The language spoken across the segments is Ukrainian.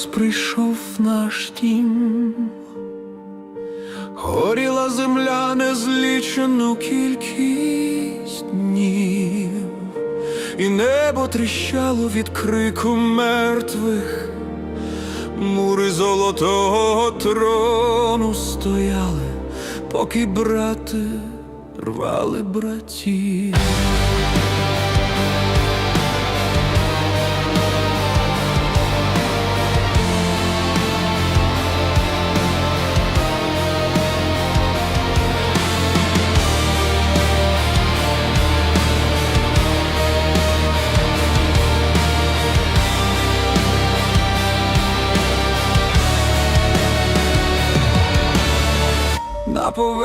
мороз прийшов в наш дім, горіла земля незлічену кількість днів, і небо тріщало від крику мертвих, мури золотого трону стояли, поки брати рвали братів.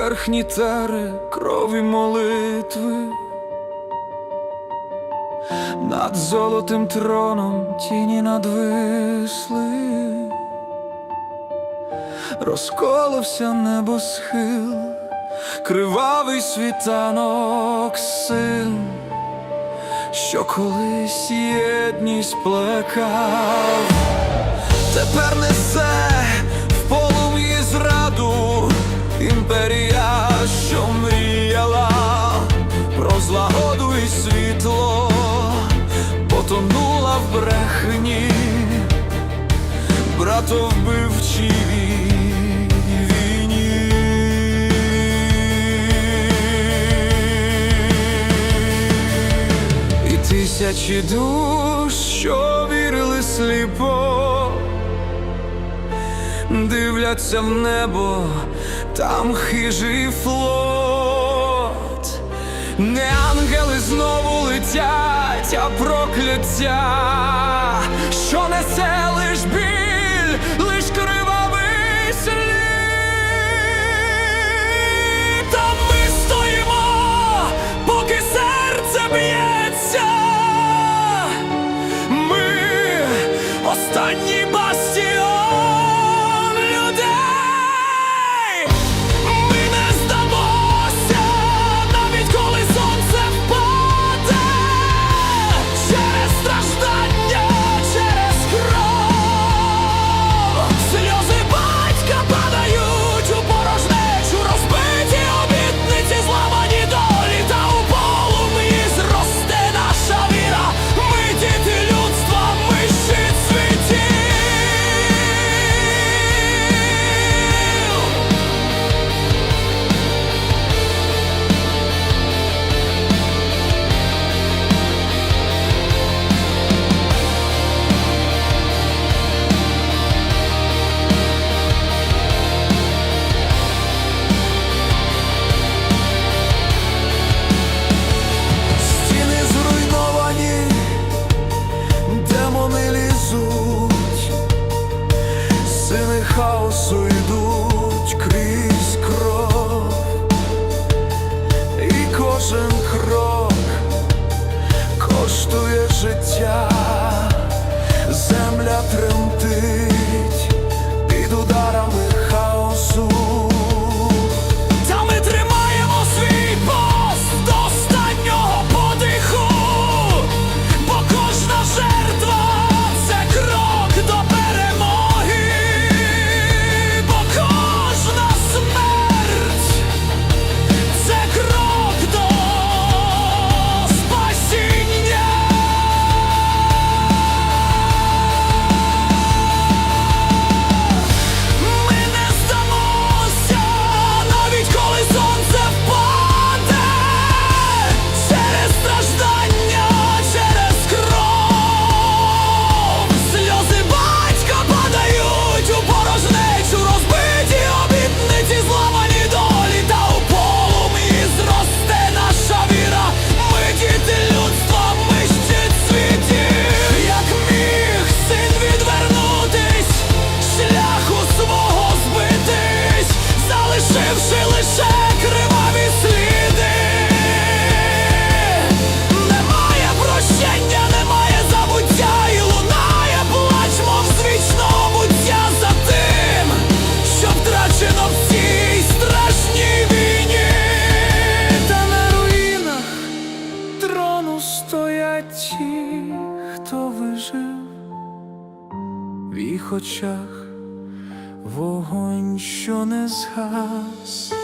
На поверхні тари крові молитви, над золотим троном тіні надвисли, розколився небосхил, кривавий світанок син, що колись єдність плекав. Тепер несе в полум'ї зраду імперія, брехні, братовбивчій війні. І тисячі душ, що вірили сліпо, дивляться в небо, там хижий флот, не ангели знову летять, а прокляття, що несе лиш біль, лиш кривавий слід. Та ми стоїмо, поки серце б'ється. Ми останній очах, вогонь, що не згас.